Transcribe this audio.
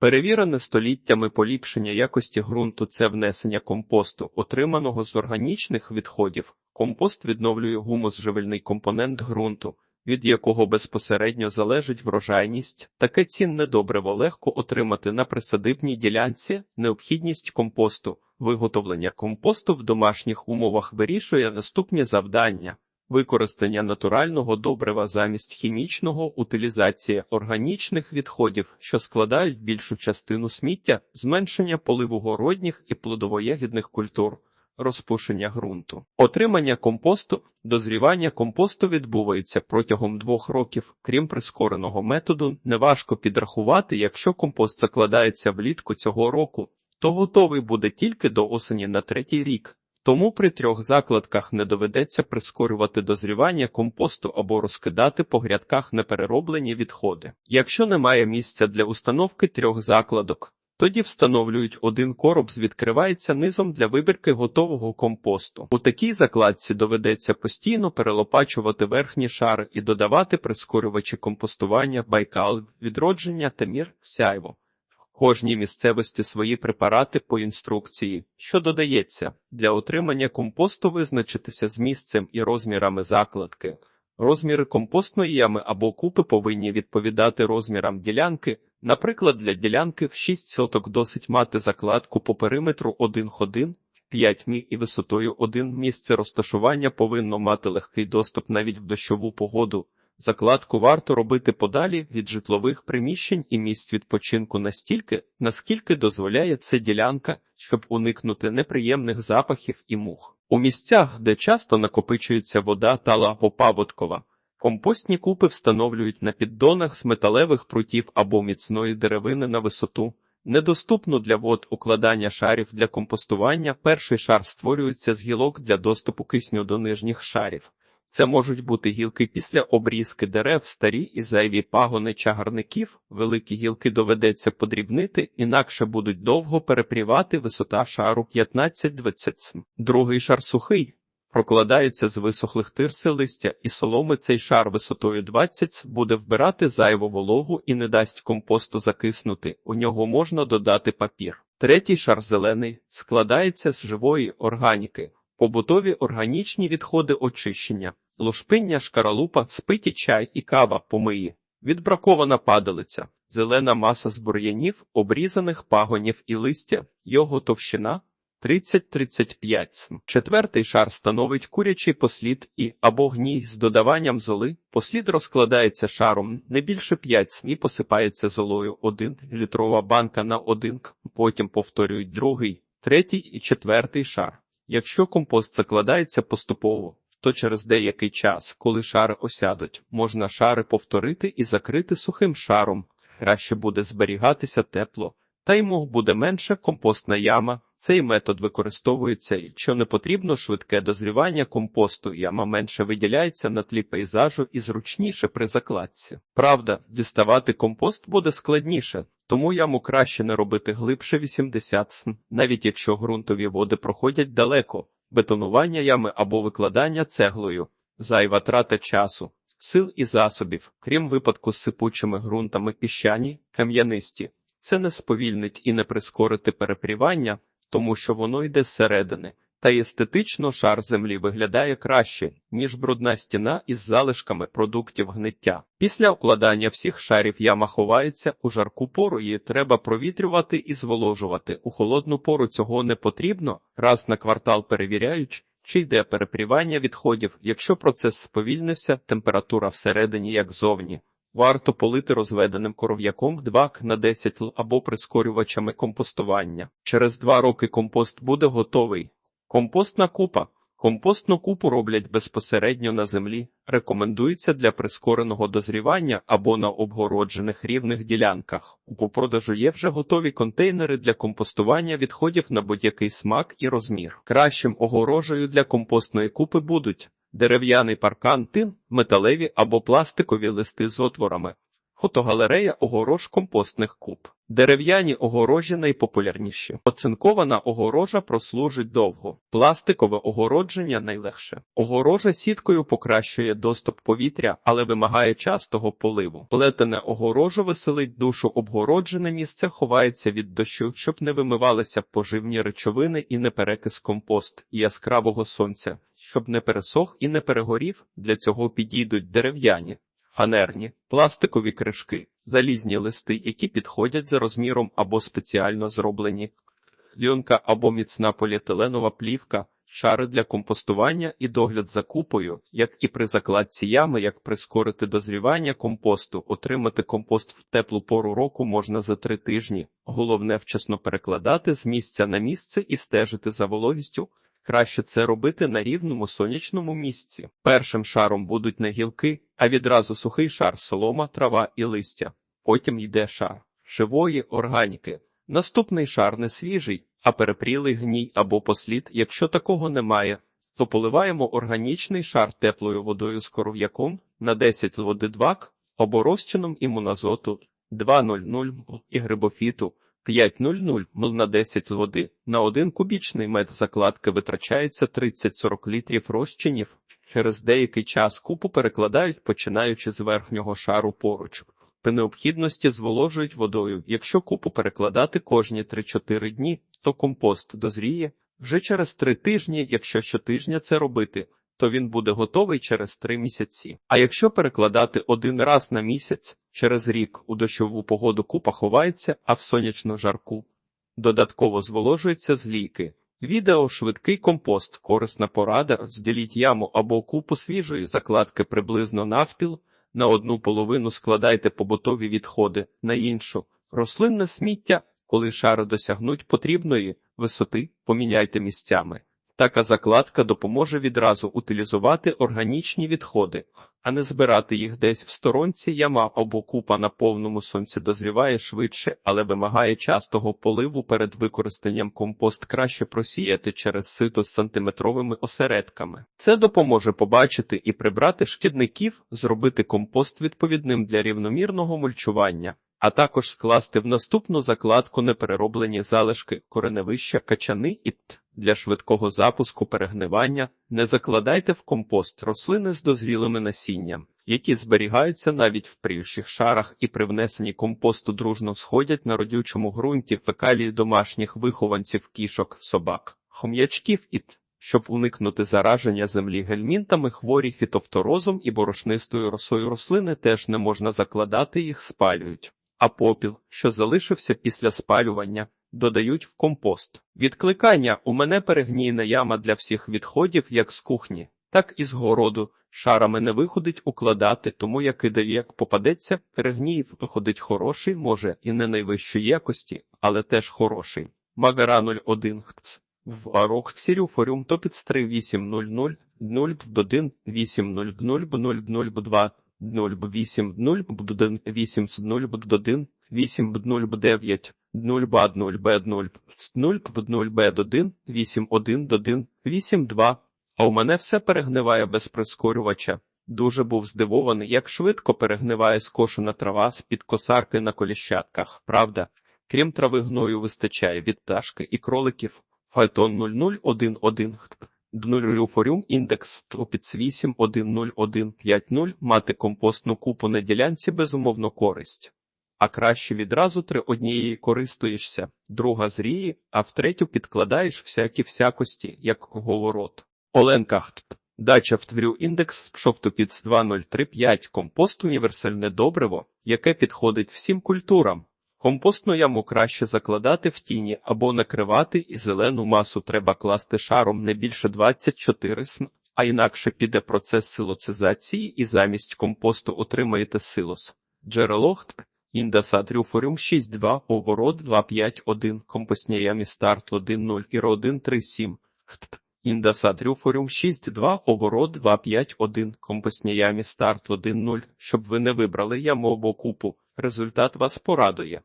Перевірене століттями поліпшення якості ґрунту це внесення компосту, отриманого з органічних відходів. Компост відновлює гумус-живильний компонент ґрунту, від якого безпосередньо залежить врожайність. Таке цінне добриво легко отримати на присадибній ділянці. Необхідність компосту. Виготовлення компосту в домашніх умовах вирішує наступні завдання. Використання натурального добрива замість хімічного, утилізація органічних відходів, що складають більшу частину сміття, зменшення поливу городніх і плодовоєгідних культур, розпушення ґрунту. Отримання компосту, дозрівання компосту відбувається протягом двох років. Крім прискореного методу, неважко підрахувати, якщо компост закладається влітку цього року, то готовий буде тільки до осені на третій рік. Тому при трьох закладках не доведеться прискорювати дозрівання компосту або розкидати по грядках неперероблені відходи. Якщо немає місця для установки трьох закладок, тоді встановлюють один короб з відкривається низом для вибірки готового компосту. У такій закладці доведеться постійно перелопачувати верхні шари і додавати прискорювачі компостування, байкал, відродження та мір сяйво кожній місцевості свої препарати по інструкції, що додається для отримання компосту визначитися з місцем і розмірами закладки. Розміри компостної ями або купи повинні відповідати розмірам ділянки. Наприклад, для ділянки в 6 соток досить мати закладку по периметру 1 ходин, 5 мі і висотою 1 місце розташування повинно мати легкий доступ навіть в дощову погоду. Закладку варто робити подалі від житлових приміщень і місць відпочинку настільки, наскільки дозволяє це ділянка, щоб уникнути неприємних запахів і мух. У місцях, де часто накопичується вода та лагопаводкова, компостні купи встановлюють на піддонах з металевих прутів або міцної деревини на висоту. Недоступно для вод укладання шарів для компостування. Перший шар створюється з гілок для доступу кисню до нижніх шарів. Це можуть бути гілки після обрізки дерев, старі і зайві пагони чагарників, великі гілки доведеться подрібнити, інакше будуть довго перепрівати висота шару 15-20 Другий шар сухий. Прокладається з висохлих тирси листя і соломи цей шар висотою 20 буде вбирати зайву вологу і не дасть компосту закиснути. У нього можна додати папір. Третій шар зелений складається з живої органіки побутові органічні відходи очищення, лушпиння, шкаралупа, спиті чай і кава помиї, відбракована падалиця, зелена маса з бур'янів, обрізаних пагонів і листя, його товщина 30-35 Четвертий шар становить курячий послід і або гній з додаванням золи. Послід розкладається шаром не більше 5 см і посипається золою 1 літрова банка на 1 потім повторюють другий, третій і четвертий шар. Якщо компост закладається поступово, то через деякий час, коли шари осядуть, можна шари повторити і закрити сухим шаром. Краще буде зберігатися тепло, та йому буде менше компостна яма. Цей метод використовується, якщо не потрібно швидке дозрівання компосту, яма менше виділяється на тлі пейзажу і зручніше при закладці. Правда, діставати компост буде складніше, тому яму краще не робити глибше 80 см, навіть якщо ґрунтові води проходять далеко, бетонування ями або викладання цеглою, зайва трата часу, сил і засобів, крім випадку з сипучими ґрунтами піщані, кам'янисті. Це не сповільнить і не прискорити перепрівання, тому що воно йде зсередини, та естетично шар землі виглядає краще, ніж брудна стіна із залишками продуктів гниття. Після укладання всіх шарів яма ховається у жарку пору, її треба провітрювати і зволожувати. У холодну пору цього не потрібно, раз на квартал перевіряють, чи йде перепрівання відходів. Якщо процес сповільнився, температура всередині, як зовні. Варто полити розведеним коров'яком 2 на 10 л або прискорювачами компостування. Через два роки компост буде готовий. Компостна купа. Компостну купу роблять безпосередньо на землі, рекомендується для прискореного дозрівання або на обгороджених рівних ділянках. У продажу є вже готові контейнери для компостування відходів на будь-який смак і розмір. Кращим огорожею для компостної купи будуть дерев'яний паркан, тин, металеві або пластикові листи з отворами. Фотогалерея огорож компостних куб. Дерев'яні огорожі найпопулярніші. Оцинкована огорожа прослужить довго. Пластикове огородження найлегше. Огорожа сіткою покращує доступ повітря, але вимагає частого поливу. Плетене огорожа веселить душу. Обгороджене місце ховається від дощу, щоб не вимивалися поживні речовини і не перекис компост і яскравого сонця, щоб не пересох і не перегорів. Для цього підійдуть дерев'яні фанерні, пластикові кришки, залізні листи, які підходять за розміром або спеціально зроблені, льонка або міцна поліетиленова плівка, шари для компостування і догляд за купою, як і при закладці ями, як прискорити дозрівання компосту, отримати компост в теплу пору року можна за три тижні. Головне вчасно перекладати з місця на місце і стежити за вологістю. Краще це робити на рівному сонячному місці. Першим шаром будуть не гілки, а відразу сухий шар солома, трава і листя. Потім йде шар живої органіки. Наступний шар не свіжий, а перепрілий гній або послід. Якщо такого немає, то поливаємо органічний шар теплою водою з коров'яком на 10 води 2 або розчином імуназоту 2,00 і грибофіту 5,00 мл на 10 води. На 1 кубічний метр закладки витрачається 30-40 літрів розчинів. Через деякий час купу перекладають, починаючи з верхнього шару поруч. При необхідності зволожують водою. Якщо купу перекладати кожні 3-4 дні, то компост дозріє вже через 3 тижні. Якщо щотижня це робити, то він буде готовий через 3 місяці. А якщо перекладати один раз на місяць, через рік у дощову погоду купа ховається, а в сонячну жарку додатково зволожується з ліки. Відео швидкий компост, корисна порада, розділіть яму або купу свіжої закладки приблизно навпіл, на одну половину складайте побутові відходи, на іншу рослинне сміття, коли шари досягнуть потрібної висоти, поміняйте місцями. Така закладка допоможе відразу утилізувати органічні відходи, а не збирати їх десь в сторонці яма або купа на повному сонці дозріває швидше, але вимагає частого поливу перед використанням компост краще просіяти через сито з сантиметровими осередками. Це допоможе побачити і прибрати шкідників, зробити компост відповідним для рівномірного мульчування. А також скласти в наступну закладку неперероблені залишки кореневища качани і т. Для швидкого запуску перегнивання не закладайте в компост рослини з дозрілими насінням, які зберігаються навіть в пріющих шарах і при внесенні компосту дружно сходять на родючому ґрунті фекалії домашніх вихованців кішок, собак, хом'ячків і т. Щоб уникнути зараження землі гельмінтами, хворі фітофторозом і борошнистою росою рослини теж не можна закладати, їх спалюють. А попіл, що залишився після спалювання, додають в компост. Відкликання у мене перегнійна яма для всіх відходів як з кухні, так і з городу. Шарами не виходить укладати, тому я кидаю, як попадеться, перегній виходить хороший, може, і не найвищої якості, але теж хороший. Магара 01 хц. В арок сірюфорюм топіц 3800 0 800 0 0 б 8 0 б 1 8 0 б 1 8 б 0 б 9 0 б 0 б 0 0 б 0 б 1 8 1 1 8 2 А у мене все перегниває без прискорювача. Дуже був здивований, як швидко перегниває скошена трава з-під косарки на коліщатках. Правда, крім трави гною вистачає від пташки і кроликів. Файтон 0011 Днульфоріум індекс топіц 8 10150 мати компостну купу на ділянці безумовно користь. А краще відразу три однієї користуєшся, друга зріє, а в третю підкладаєш всякі всякості, як говорот. Оленка. Дача втврю індекс шовтопіц 2035 компост універсальне добриво, яке підходить всім культурам. Компостну яму краще закладати в тіні або накривати, і зелену масу треба класти шаром не більше 24 см, а інакше піде процес силоцизації і замість компосту отримаєте силос. Джерело ХТП. Індасатріуфоріум 6.2, оборот 2-5-1, компосніямі старт 1.0 і 1.37. ХТП. Індасатріуфоріум 6.2, оборот 251, компостні ямі старт 1-0, щоб ви не вибрали яму або купу. Результат вас порадує.